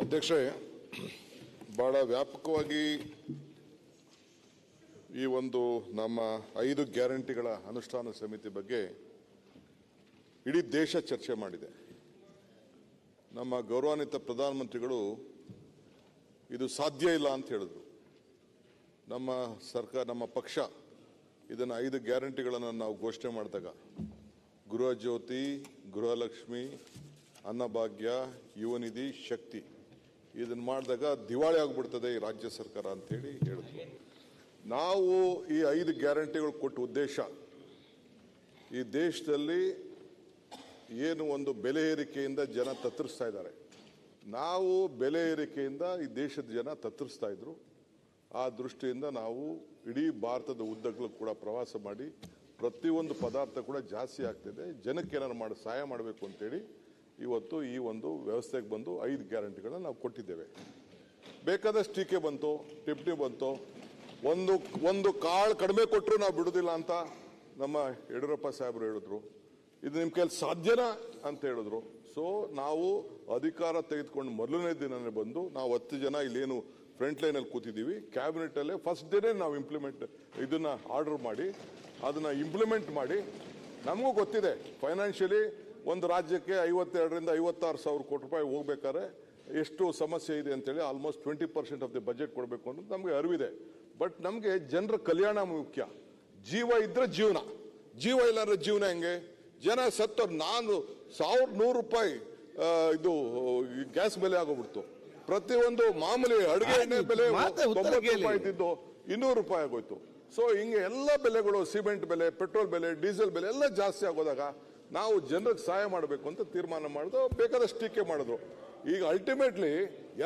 ಅಧ್ಯಕ್ಷೆ ಬಹಳ ವ್ಯಾಪಕವಾಗಿ ಈ ಒಂದು ನಮ್ಮ ಐದು ಗ್ಯಾರಂಟಿಗಳ ಅನುಷ್ಠಾನ ಸಮಿತಿ ಬಗ್ಗೆ ಇಡೀ ದೇಶ ಚರ್ಚೆ ಮಾಡಿದೆ. ನಮ್ಮ ಗೌರವಾನ್ವಿತ ಪ್ರಧಾನಮಂತ್ರಿಗಳು ಇದು ಸಾಧ್ಯ ಇಲ್ಲ ಅಂತ ಹೇಳಿದ್ರು. ನಮ್ಮ ಸರ್ಕಾರ, ನಮ್ಮ ಪಕ್ಷ ಇದನ್ನು ಐದು ಗ್ಯಾರಂಟಿಗಳನ್ನು ನಾವು ಘೋಷಣೆ ಮಾಡಿದಾಗ, ಗೃಹ ಜ್ಯೋತಿ ಗೃಹಲಕ್ಷ್ಮಿ ಅನ್ನಭಾಗ್ಯ ಯುವನಿಧಿ ಶಕ್ತಿ ಇದನ್ನು ಮಾಡಿದಾಗ ದಿವಾಳಿ ಆಗ್ಬಿಡ್ತದೆ ಈ ರಾಜ್ಯ ಸರ್ಕಾರ ಅಂತೇಳಿ ಹೇಳಿದ್ರು. ನಾವು ಈ ಐದು ಗ್ಯಾರಂಟಿಗಳು ಕೊಟ್ಟ ಉದ್ದೇಶ, ಈ ದೇಶದಲ್ಲಿ ಏನು ಒಂದು ಬೆಲೆ ಏರಿಕೆಯಿಂದ ಜನ ತತ್ತರಿಸ್ತಾ ಇದ್ದಾರೆ. ನಾವು ಬೆಲೆ ಏರಿಕೆಯಿಂದ ಈ ದೇಶದ ಜನ ತತ್ತರಿಸ್ತಾ ಇದ್ರು. ಆ ದೃಷ್ಟಿಯಿಂದ ನಾವು ಇಡೀ ಭಾರತದ ಉದ್ದಗಳು ಕೂಡ ಪ್ರವಾಸ ಮಾಡಿ ಪ್ರತಿಯೊಂದು ಪದಾರ್ಥ ಕೂಡ ಜಾಸ್ತಿ ಆಗ್ತಿದೆ. ಜನಕ್ಕೆ ಏನಾರು ಮಾಡಿ ಸಹಾಯ ಮಾಡಬೇಕು ಅಂತೇಳಿ ಇವತ್ತು ಈ ಒಂದು ವ್ಯವಸ್ಥೆಗೆ ಬಂದು ಐದು ಗ್ಯಾರಂಟಿಗಳನ್ನು ನಾವು ಕೊಟ್ಟಿದ್ದೇವೆ. ಬೇಕಾದಷ್ಟು ಟೀಕೆ ಬಂತು, ಟಿಪ್ಟಿ ಬಂತು. ಒಂದು ಒಂದು ಕಾಳು ಕಡಿಮೆ ಕೊಟ್ಟರು ನಾವು ಬಿಡೋದಿಲ್ಲ ಅಂತ ನಮ್ಮ ಯಡಿಯೂರಪ್ಪ ಸಾಹೇಬರು ಹೇಳಿದ್ರು. ಇದು ನಿಮ್ಮ ಕೈಲಿ ಸಾಧ್ಯನಾ ಅಂತ ಹೇಳಿದ್ರು. ಸೊ ನಾವು ಅಧಿಕಾರ ತೆಗೆದುಕೊಂಡು ಮೊದಲನೇ ದಿನನೇ ಬಂದು ನಾವು ಹತ್ತು ಜನ ಇಲ್ಲೇನು ಫ್ರಂಟ್ ಲೈನಲ್ಲಿ ಕೂತಿದ್ದೀವಿ. ಕ್ಯಾಬಿನೆಟಲ್ಲೇ ಫಸ್ಟ್ ಡೇನೇ ನಾವು ಇಂಪ್ಲಿಮೆಂಟ್ ಇದನ್ನು ಆರ್ಡರ್ ಮಾಡಿ, ಅದನ್ನು ಇಂಪ್ಲಿಮೆಂಟ್ ಮಾಡಿ. ನಮಗೂ ಗೊತ್ತಿದೆ ಫೈನಾನ್ಷಿಯಲಿ ಒಂದು ರಾಜ್ಯಕ್ಕೆ ಐವತ್ತೆರಡರಿಂದ ಐವತ್ತಾರು ಸಾವಿರ ಕೋಟಿ ರೂಪಾಯಿ ಹೋಗ್ಬೇಕಾದ್ರೆ ಎಷ್ಟು ಸಮಸ್ಯೆ ಇದೆ ಅಂತೇಳಿ almost twenty percent of the budget ಕೊಡಬೇಕು ಅನ್ನೋದು ನಮಗೆ ಅರಿವಿದೆ. ಬಟ್ ನಮಗೆ ಜನರ ಕಲ್ಯಾಣ ಮುಖ್ಯ. ಜೀವ ಇದ್ರೆ ಜೀವನ. ಜೀವ ಇಲ್ಲಾಂದ್ರೆ ಜೀವನ ಹೆಂಗೆ? ಜನ ಸತ್ತವ್ರು ನಾನು ಸಾವಿರದ ನೂರು ರೂಪಾಯಿ ಇದು ಗ್ಯಾಸ್ ಬೆಲೆ ಆಗೋಗ್ಬಿಡ್ತು. ಪ್ರತಿಯೊಂದು ಮಾಮೂಲಿ ಅಡುಗೆ ಎಣ್ಣೆ ಬೆಲೆ ತೊಂಬತ್ತು. ರೂಪಾಯಿ ಇದ್ದಿದ್ದು ಇನ್ನೂರು ರೂಪಾಯಿ ಆಗೋಯ್ತು. ಸೊ ಹಿಂಗೆ ಎಲ್ಲ ಬೆಲೆಗಳು ಸಿಮೆಂಟ್ ಬೆಲೆ ಪೆಟ್ರೋಲ್ ಬೆಲೆ ಡೀಸೆಲ್ ಬೆಲೆ ಎಲ್ಲ ಜಾಸ್ತಿ ಆಗೋದಾಗ ನಾವು ಜನರಿಗೆ ಸಹಾಯ ಮಾಡಬೇಕು ಅಂತ ತೀರ್ಮಾನ ಮಾಡಿದ್ರು ಬೇಕಾದಷ್ಟು ಟೀಕೆ ಮಾಡಿದ್ರು. ಈಗ ಅಲ್ಟಿಮೇಟ್ಲಿ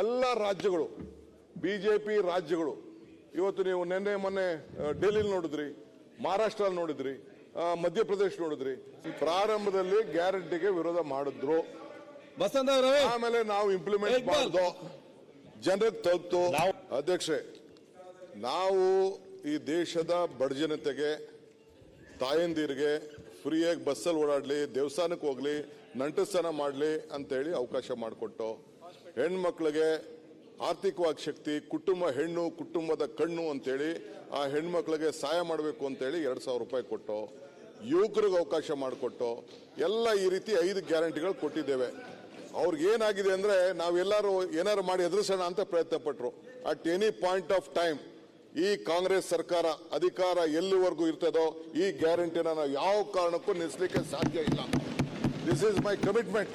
ಎಲ್ಲ ರಾಜ್ಯಗಳು ಬಿಜೆಪಿ ರಾಜ್ಯಗಳು ಇವತ್ತು ನೀವು ನಿನ್ನೆ ಮೊನ್ನೆ ಡೆಲ್ಲಿಲಿ ನೋಡಿದ್ರಿ ಮಹಾರಾಷ್ಟ್ರ ನೋಡಿದ್ರಿ ಮಧ್ಯಪ್ರದೇಶ ನೋಡಿದ್ರಿ ಪ್ರಾರಂಭದಲ್ಲಿ ಗ್ಯಾರಂಟಿಗೆ ವಿರೋಧ ಮಾಡಿದ್ರು. ಆಮೇಲೆ ನಾವು ಇಂಪ್ಲಿಮೆಂಟ್ ಮಾಡಿದ್ರು ಮಾಡಿದ್ವು ಜನರಿಗೆ ತಲುಪ್ತು. ಅಧ್ಯಕ್ಷೆ ನಾವು ಈ ದೇಶದ ಬಡಜನತೆಗೆ ತಾಯಂದಿರಿಗೆ ಫ್ರೀಯಾಗಿ ಬಸ್ಸಲ್ಲಿ ಓಡಾಡಲಿ, ದೇವಸ್ಥಾನಕ್ಕೆ ಹೋಗಲಿ ನಂಟಸ್ಥಾನ ಮಾಡಲಿ ಅಂತೇಳಿ ಅವಕಾಶ ಮಾಡಿಕೊಟ್ಟು, ಹೆಣ್ಮಕ್ಳಿಗೆ ಆರ್ಥಿಕವಾಗಿ ಶಕ್ತಿ, ಕುಟುಂಬ ಹೆಣ್ಣು, ಕುಟುಂಬದ ಕಣ್ಣು ಅಂತೇಳಿ ಆ ಹೆಣ್ಮಕ್ಳಿಗೆ ಸಹಾಯ ಮಾಡಬೇಕು ಅಂತೇಳಿ ಎರಡು ಸಾವಿರ ರೂಪಾಯಿ ಕೊಟ್ಟು, ಯುವಕರಿಗೆ ಅವಕಾಶ ಮಾಡಿಕೊಟ್ಟು, ಎಲ್ಲ ಈ ರೀತಿ ಐದು ಗ್ಯಾರಂಟಿಗಳು ಕೊಟ್ಟಿದ್ದೇವೆ. ಅವ್ರಿಗೆ ಏನಾಗಿದೆ ಅಂದ್ರೆ ನಾವೆಲ್ಲರೂ ಏನಾರು ಮಾಡಿ ಎದುರಿಸೋಣ ಅಂತ ಪ್ರಯತ್ನ ಪಟ್ಟರು at any point of time ಈ ಕಾಂಗ್ರೆಸ್ ಸರ್ಕಾರ ಅಧಿಕಾರ ಎಲ್ಲಿವರೆಗೂ ಇರ್ತದೋ ಈ ಗ್ಯಾರಂಟಿನ ನಾವು ಯಾವ ಕಾರಣಕ್ಕೂ ನಿಲ್ಲಿಸಲಿಕ್ಕೆ ಸಾಧ್ಯ ಇಲ್ಲ. This is my commitment